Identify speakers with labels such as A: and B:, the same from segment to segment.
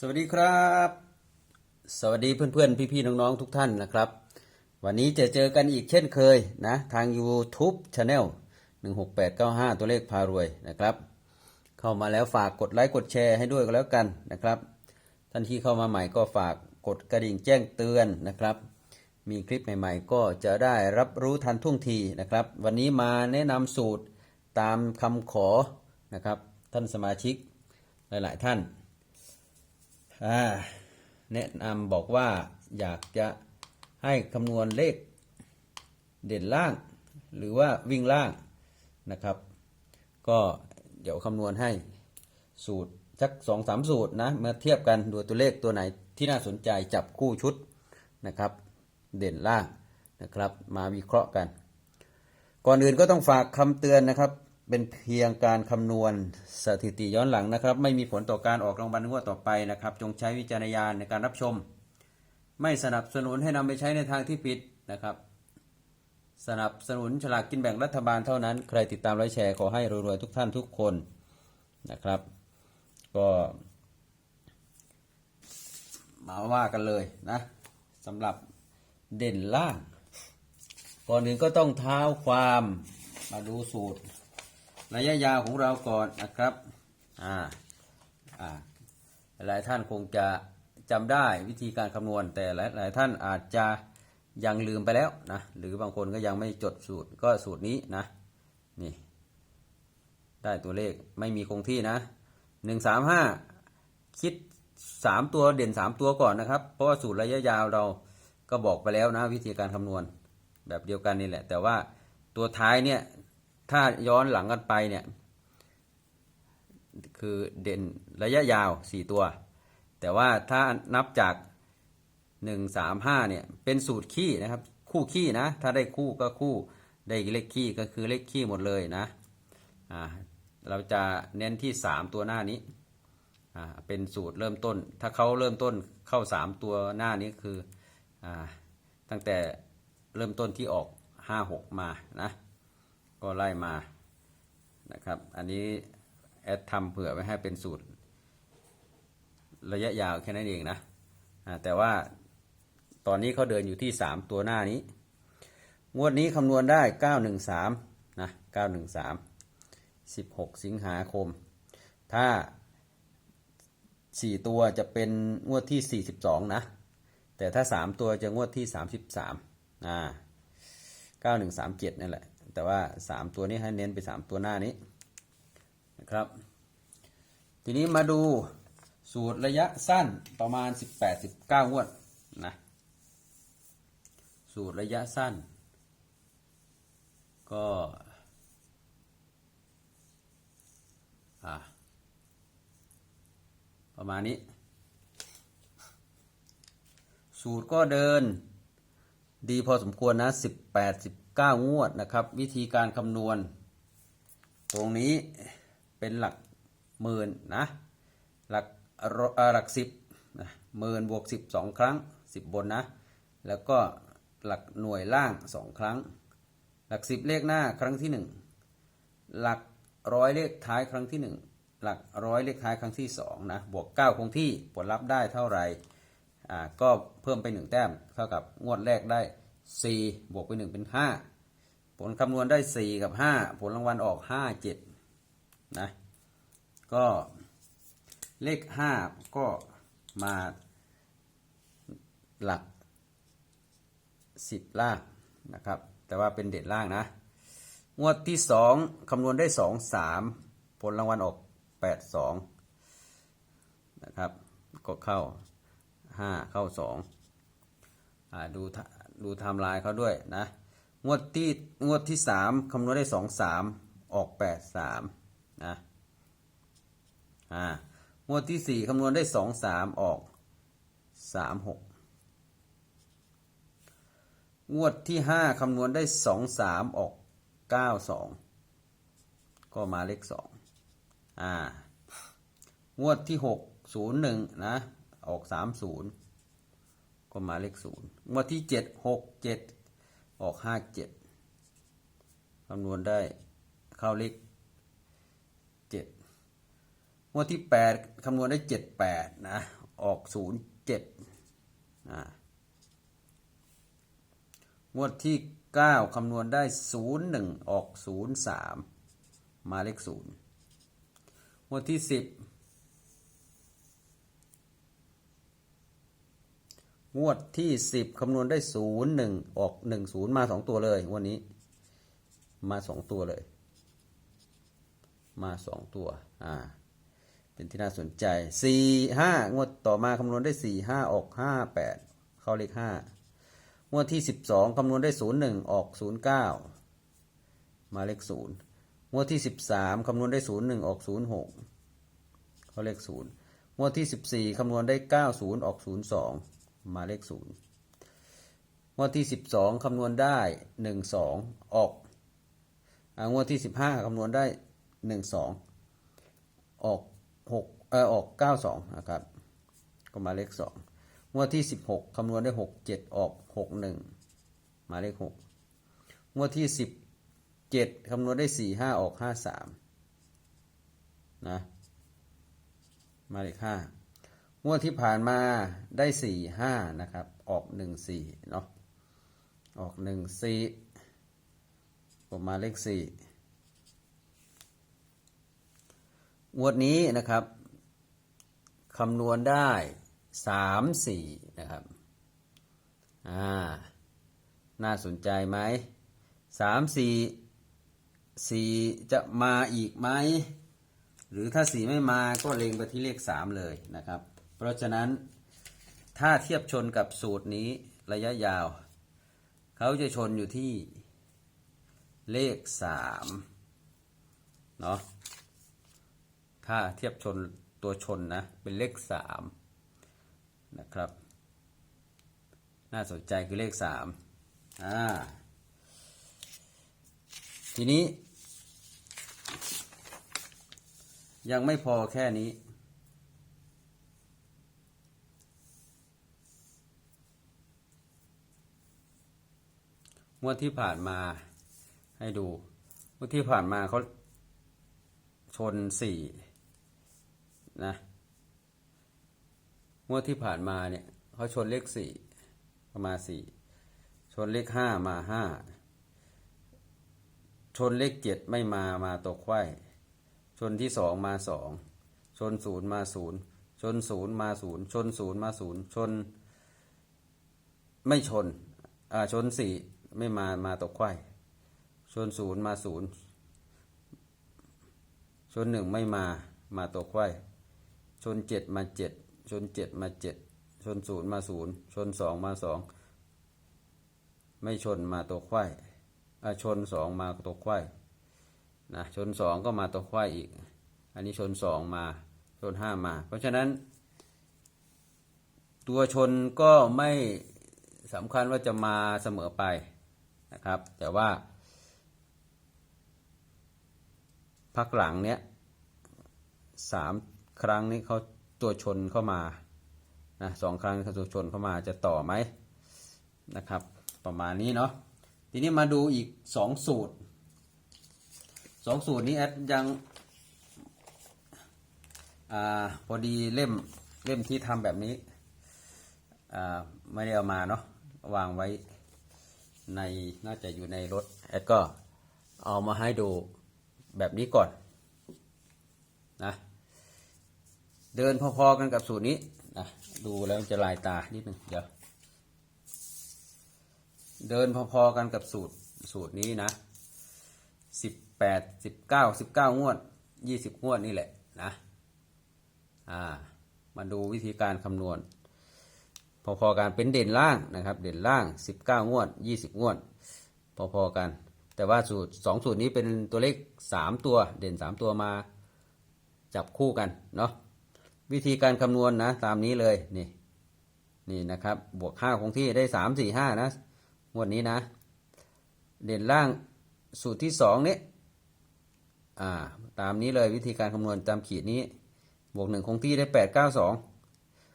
A: สวัสดีครับ สวัสดีเพื่อนๆ พี่ๆ น้องๆ ทุกท่านนะครับ วันนี้จะเจอกันอีกเช่นเคยนะ ทาง YouTube Channel 16895 ตัวเลขพารวยนะครับ เข้ามาแล้วฝากกดไลค์กดแชร์ให้ด้วยก็แล้วกันนะครับท่านที่เข้ามาใหม่ก็ฝากกดกระดิ่งแจ้งเตือนนะครับ มีคลิปใหม่ๆ ก็จะได้รับรู้ทันท่วงทีนะครับ วันนี้มาแนะนำสูตรตามคำขอนะครับ ท่านสมาชิกหลายๆท่าน แนะนำบอกว่าอยากจะให้คำนวณเลขเด่นล่าง หรือว่าวิ่งล่างนะครับ ก็เดี๋ยวคำนวณให้สูตรสักสองสามสูตรนะมาเทียบกันดูตัวเลขตัวไหนที่น่าสนใจจับคู่ชุดนะครับ เด่นล่างนะครับ มาวิเคราะห์กัน ก่อนอื่นก็ต้องฝากคำเตือนนะครับ เป็นเพียงการคำนวณสถิติย้อนหลังนะครับ ไม่มีผลต่อการออกรางวัลงวดต่อไปนะครับ จงใช้วิจารณญาณในการรับชม ไม่สนับสนุนให้นำไปใช้ในทางที่ผิดนะครับ สนับสนุนฉลากกินแบ่งรัฐบาลเท่านั้น ใครติดตามไลค์แชร์ขอให้รวยๆทุกท่านทุกคนนะครับ ก็มาว่ากันเลยนะสำหรับเด่นล่าง ก่อนอื่นก็ต้องเท้าความมาดูสูตร ระยะยาวของเราก่อนนะครับอ่าอ่าหลายท่านคงจะจำได้วิธีการคำนวณ แต่หลายหลายท่านอาจจะยังลืมไปแล้วนะหรือบางคนก็ยังไม่จดสูตรก็สูตรนี้นะนี่ได้ตัวเลขไม่มีคงที่นะหนึ่งสามห้าคิดสามตัวเด่นสามตัวก่อนนะครับ เพราะว่าสูตรระยะยาวเราก็บอกไปแล้วนะวิธีการคำนวณแบบเดียวกันนี่แหละ แต่ว่าตัวท้ายเนี่ย ถ้าย้อนหลังกันไปเนี่ย คือเด่นระยะยาว 4 ตัว แต่ว่าถ้านับจาก 1 3 5เนี่ย เป็นสูตรขี้นะครับ คู่ขี้นะ ถ้าได้คู่ก็คู่ ได้เลขขี้ก็คือเลขขี้หมดเลยนะ อ่า เราจะเน้นที่ 3 ตัวหน้านี้ อ่า เป็นสูตรเริ่มต้น ถ้าเขาเริ่มต้นเข้า 3 ตัวหน้านี้คือ อ่า ตั้งแต่เริ่มต้นที่ออก 5 6 มานะ ก็ไล่มานะครับ อันนี้แอดทำเผื่อไว้ให้เป็นสูตร ระยะยาวแค่นั้นเองนะอ่าแต่ว่าตอนนี้เขาเดินอยู่ที่ 3 ตัวหน้านี้ งวดนี้คำนวณได้ 913นะ913 16 สิงหาคม ถ้า 4 ตัวจะเป็นงวดที่ 42 นะ แต่ถ้า 3 ตัวจะงวดที่ 33อ่า9137 นั่นแหละ แต่ว่า 3 ตัวนี้ให้เน้นไป 3 ตัวหน้านี้นะครับ ทีนี้มาดูสูตรระยะสั้นประมาณ 18-19งวดนะสูตรระยะสั้น ก็ประมาณนี้ สูตรก็เดินดีพอสมควรนะ 18 9 งวดนะครับ วิธีการคำนวณ ตรงนี้เป็นหลักหมื่นนะ หลักหลักสิบนะหมื่นบวกสิบสองครั้งสิบบนนะ แล้วก็หลักหน่วยล่างสองครั้ง หลักสิบเลขหน้าครั้งที่หนึ่งหลักร้อยเลขท้ายครั้งที่หนึ่งหลักร้อยเลขท้ายครั้งที่สองนะบวกเก้าคงที่ผลลัพธ์ได้เท่าไหร่อ่าก็เพิ่มไปหนึ่งแต้มเท่ากับงวดแรกได้ 4 บวกไป 1 เป็น 5 ผลคำนวณได้ 4 กับ 5 ผลรางวัลออก 5 7 นะ ก็เลข 5 ก็มาหลัก 10 ล่างนะครับ แต่ว่าเป็นเด็ดล่างนะ งวดที่ 2 คำนวณได้ 2 3 ผลรางวัลออก 8 2 นะครับ ก็เข้าห้าเข้าสองอ่าดูทะ ดูไทม์ไลน์เขาด้วยนะ งวดที่งวดที่สามคำนวณได้สองสามออกแปดสามนะอ่างวดที่สี่คำนวณได้สองสามออกสามหกงวดที่ห้าคำนวณได้สองสามออกเก้าสองก็มาเลขสองอ่างวดที่หกศูนย์หนึ่งนะ ออกสามศูนย์ ก็มาเลขศูนย์งวดที่เจ็ดหกเจ็ดออกห้าเจ็ดคำนวณได้เข้าเลขเจ็ดงวดที่แปดคำนวณได้เจ็ดแปดนะออกศูนย์เจ็ดงวดที่เก้าคำนวณได้ศูนย์หนึ่งออกศูนย์สามมาเลขศูนย์งวดที่สิบ งวดที่สิบคำนวณได้ศูนย์หนึ่งออกหนึ่งศูนย์มาสองตัวเลยวันนี้ มาสองตัวเลย มาสองตัว อ่า เป็นที่น่าสนใจสี่ห้างวดต่อมาคำนวณได้สี่ห้าออกห้าแปดเข้าเลขห้างวดที่สิบสองคำนวณได้ศูนย์หนึ่งออกศูนย์เก้ามาเลขศูนย์งวดที่สิบสามคำนวณได้ศูนย์หนึ่งออกศูนย์หกเข้าเลขศูนย์งวดที่สิบสี่คำนวณได้เก้าศูนย์ออกศูนย์สอง มาเลขศูนย์งวดที่สิบสองคำนวณได้หนึ่งสองออกงวดที่สิบห้าคำนวณได้หนึ่งสองออกหกเออออกเก้าสองนะครับ ก็มาเลขสองงวดที่สิบหกคำนวณได้หกเจ็ดออกหกหนึ่งมาเลขหกงวดที่สิบเจ็ดคำนวณได้สี่ห้าออกห้าสามนะมาเลขห้า งวดที่ผ่านมาได้สี่ห้านะครับ ออกหนึ่งสี่เนาะออกหนึ่งสี่ก็มาเลขสี่งวดนี้นะครับคำนวณได้สามสี่นะครับอ่าน่าสนใจไหมสามสี่สี่จะมาอีกไหม หรือถ้าสี่ไม่มาก็เล็งไปที่เลขสามเลยนะครับ เพราะฉะนั้นถ้าเทียบชนกับสูตรนี้ระยะยาว เขาจะชนอยู่ที่เลขสามเนาะถ้าเทียบชนตัวชนนะเป็นเลขสามนะครับ น่าสนใจคือเลขสามอ่าทีนี้ ยังไม่พอแค่นี้ งวดที่ผ่านมาให้ดูงวดที่ผ่านมาเขาชนสี่นะงวดที่ผ่านมาเนี่ยเขาชนเลขสี่มาสี่ชนเลขห้ามาห้าชนเลขเจ็ดไม่มามาตกไข่ชนที่สองมาสองชนศูนย์มาศูนย์ชนศูนย์มาศูนย์ชนศูนย์มาศูนย์ชน ไม่ชนอ่าชนสี่ ไม่มามาตกไข่ชนศูนย์มาศูนย์ชนหนึ่งไม่มามาตกไข่ชนเจ็ดมาเจ็ดชนเจ็ดมาเจ็ดชนศูนย์มาศูนย์ชนสองมาสองไม่ชนมาตัวควายอ่ชนสองมาตัวควายนะชนสองก็มาตัวควายอีก อันนี้ชนสองมาชนห้ามา เพราะฉะนั้น ตัวชนก็ไม่สำคัญว่าจะมาเสมอไป นะครับ แต่ว่า พักหลังเนี้ยสามครั้งนี้เขาตัวชนเข้ามานะสองครั้งเขาตัวชนเข้ามาจะต่อไหมนะครับ ประมาณนี้เนาะทีนี้มาดูอีกสองสูตรสองสูตรนี้แอดยังอพอดีเล่มเล่มที่ทำแบบนี้ไม่ได้เอามาเนาะวางไว้ ในน่าจะอยู่ในรถแอดก็เอามาให้ดูแบบนี้ก่อนนะเดินพอๆกันกับสูตรนี้นะดูแล้วจะลายตานิดนึงเดี๋ยวเดินพอๆกันกับสูตรสูตรนี้นะสิบแปดสิบเก้าสิบเก้างวดยี่สิบงวดนี่แหละนะอ่ามาดูวิธีการคำนวณ พอๆกันเป็นเด่นล่างนะครับ เด่นล่างสิบเก้างวดยี่สิบงวด พอๆกัน แต่ว่าสูตรสองสูตรนี้เป็นตัวเลขสามตัวเด่นสามตัวมาจับคู่กันเนาะวิธีการคำนวณนะตามนี้เลยนี่นี่นะครับบวกห้าคงที่ได้สามสี่ห้านะงวดนี้นะ เด่นล่างสูตรที่สองนี้อ่าตามนี้เลยวิธีการคำนวณตามขีดนี้ บวกหนึ่งคงที่ได้แปดเก้าสอง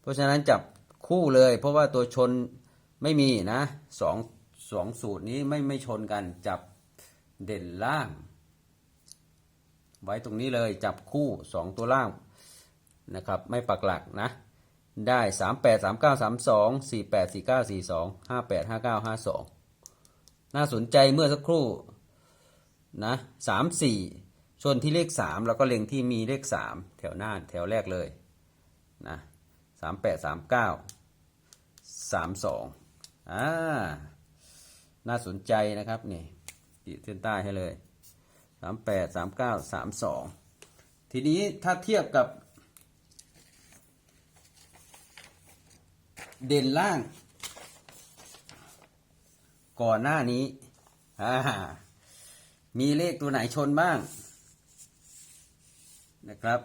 A: เพราะฉะนั้นจับ คู่เลย เพราะว่าตัวชนไม่มีนะสองสองสูตรนี้ไม่ไม่ชนกันจับเด่นล่าง ไว้ตรงนี้เลยจับคู่สองตัวล่างนะครับไม่ปักหลักนะได้สามแปดสามเก้าสามสองสี่แปดสี่เก้าสี่สองห้าแปดห้าเก้าห้าสองน่าสนใจเมื่อสักครู่นะสามสี่ชนที่เลขสามแล้วก็เล็งที่มีเลขสามแถวหน้าแถวแรกเลยนะามแปดสามเก้าสามสองอ่า น่าสนใจนะครับนี่ขีดเส้นใต้ให้เลยสามแปดสามเก้าสามสองทีนี้ถ้าเทียบกับ เด่นล่าง ก่อนหน้านี้อ่ามีเลขตัวไหนชนบ้างนะครับ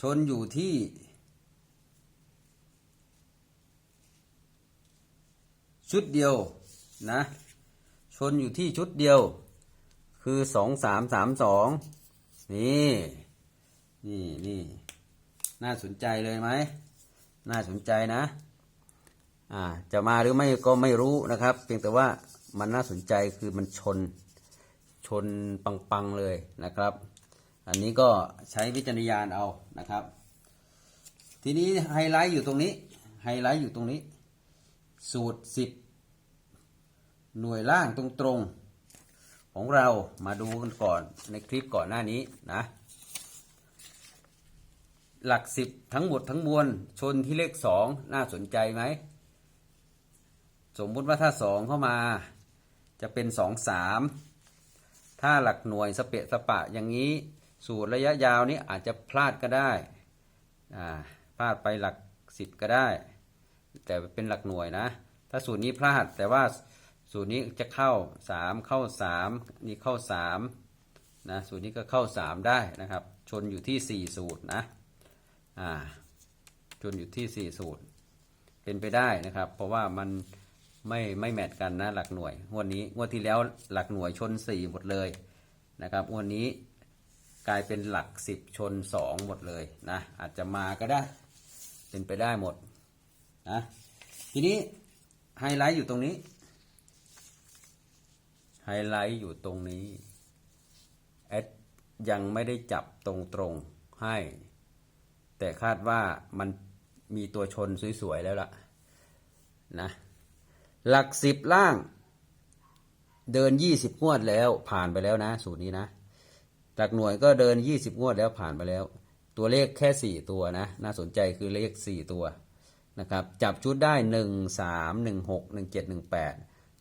A: ชนอยู่ที่ชุดเดียวนะ ชนอยู่ที่ชุดเดียว คือสองสามสามสองนี่นี่นี่น่าสนใจเลยไหมน่าสนใจนะอ่าจะมาหรือไม่ก็ไม่รู้นะครับ เพียงแต่ว่ามันน่าสนใจคือมันชนชนปังๆเลยนะครับ อันนี้ก็ใช้วิจารณญาณเอานะครับ ทีนี้ไฮไลท์อยู่ตรงนี้ ไฮไลท์อยู่ตรงนี้ สูตรสิบหน่วยล่างตรงๆของเรามาดูกันก่อนในคลิปก่อนหน้านี้นะ หลักสิบทั้งหมดทั้งมวลชนที่เลขสองน่าสนใจไหม สมมุติว่าถ้าสองเข้ามาจะเป็นสองสามถ้าหลักหน่วยสเปะสปะอย่างนี้ สูตรระยะยาวนี้อาจจะพลาดก็ได้พลาดไปหลักสิบก็ได้ แต่เป็นหลักหน่วยนะ ถ้าสูตรนี้พลาดแต่ว่าสูตรนี้จะเข้าสามเข้าสามนี่เข้าสามนะสูตรนี้ก็เข้าสามได้นะครับ ชนอยู่ที่สี่สูตรนะอ่าจนอยู่ที่ 4 สูตร เป็นไปได้นะครับ เพราะว่ามันไม่ไม่แมทกันนะหลักหน่วยงวดนี้งวดที่แล้วหลักหน่วยชน 4 หมดเลยนะครับงวดนี้ กลายเป็นหลัก10ชน2หมดเลยนะ อาจจะมาก็ได้ เป็นไปได้หมดนะทีนี้ไฮไลท์อยู่ตรงนี้ ไฮไลท์อยู่ตรงนี้แอดยังไม่ได้จับตรงๆให้ แต่คาดว่ามันมีตัวชนสวยๆแล้วล่ะนะหลักสิบล่าง เดินยี่สิบงวดแล้วผ่านไปแล้วนะ สูตรนี้นะ หลักหน่วยก็เดินยี่สิบงวดแล้วผ่านไปแล้ว ตัวเลขแค่สี่ตัวนะ น่าสนใจคือเลขสี่ตัวนะครับ จับชุดได้หนึ่งสามหนึ่งหกหนึ่งเจ็ดหนึ่งแปด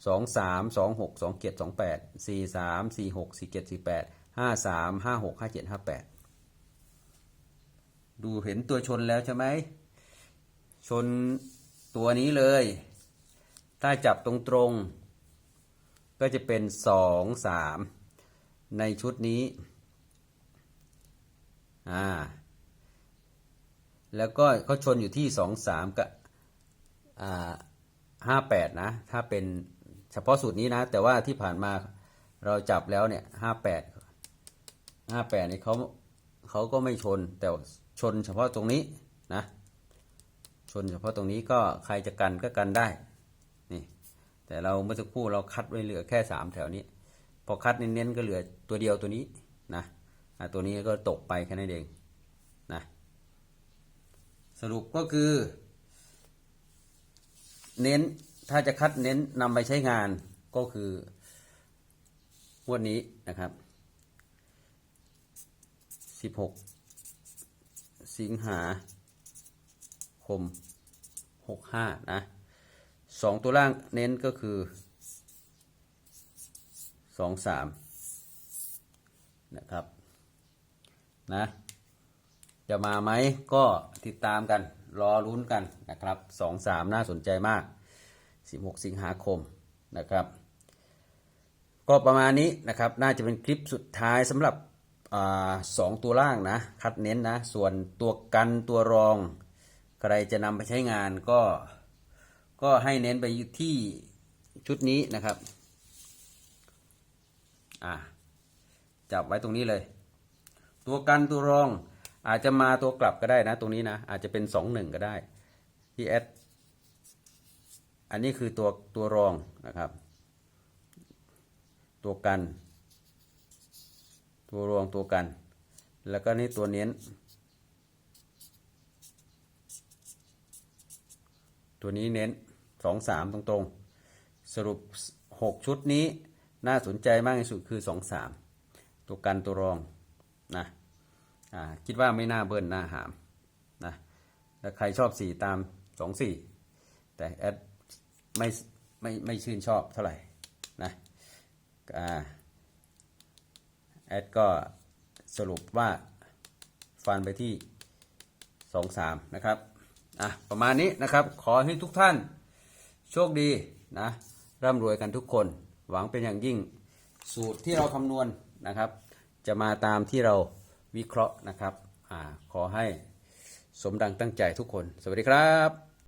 A: สองสามสองหกสองเจ็ดสองแปดสี่สามสี่หกสี่เจ็ดสี่แปดห้าสามห้าหกห้าเจ็ดห้าแปดดูเห็นตัวชนแล้วใช่ไหม ชนตัวนี้เลย ถ้าจับตรงๆก็จะเป็นสองสามในชุดนี้ อ่า แล้วก็เขาชนอยู่ที่สองสามกับอ่าห้าแปดนะ ถ้าเป็นเฉพาะสูตรนี้นะ แต่ว่าที่ผ่านมาเราจับแล้วเนี่ยห้าแปดห้าแปดนี่เขาเขาก็ไม่ชนแต่ชนเฉพาะตรงนี้นะชนเฉพาะตรงนี้ก็ใครจะกันก็กันได้นี่แต่เราเมื่อสักครู่เราคัดไว้เหลือแค่สามแถวนี้ พอคัดเน้นๆก็เหลือตัวเดียวตัวนี้นะอะ ตัวนี้ก็ตกไปแค่นั้นเองนะสรุปก็คือ เน้นถ้าจะคัดเน้นนำไปใช้งานก็คืองวดนี้นะครับสิบหกสิงหาคมหกห้านะสองตัวล่างเน้นก็คือสองสามนะครับ นะ จะมาไหมก็ติดตามกันรอลุ้นกันนะครับสองสามน่าสนใจมาก 16 สิงหาคมนะครับ ก็ประมาณนี้นะครับน่าจะเป็นคลิปสุดท้ายสำหรับอสองตัวล่างนะ คัดเน้นนะ ส่วนตัวกันตัวรอง ใครจะนำไปใช้งานก็ก็ให้เน้นไปที่ชุดนี้นะครับ อ่า จับไว้ตรงนี้เลย ตัวกันตัวรอง อาจจะมาตัวกลับก็ได้นะ ตรงนี้นะ อาจจะเป็นสองหนึ่งก็ได้ที่แอดอันนี้คือตัวตัวรองนะครับ ตัวกัน ตัวรองตัวกัน แล้วก็นี่ตัวเน้น ตัวนี้เน้นสองสามตรงๆ สรุปหกชุดนี้น่าสนใจมากที่สุดคือสองสามตัวกันตัวรองนะ อ่าคิดว่าไม่น่าเบิ้ลน่าหามนะแล้วใครชอบสี่ตามสองสี่แต่แอดไม่ไม่ไม่ชื่นชอบเท่าไหร่นะอ่าแอดก็สรุปว่าฟันไปที่สองสามนะครับอะประมาณนี้นะครับขอให้ทุกท่านโชคดีนะร่ำรวยกันทุกคน หวังเป็นอย่างยิ่งสูตรที่เราคำนวณนะครับ จะมาตามที่เรา วิเคราะห์นะครับอขอให้สมดังตั้งใจทุกคน สวัสดีครับ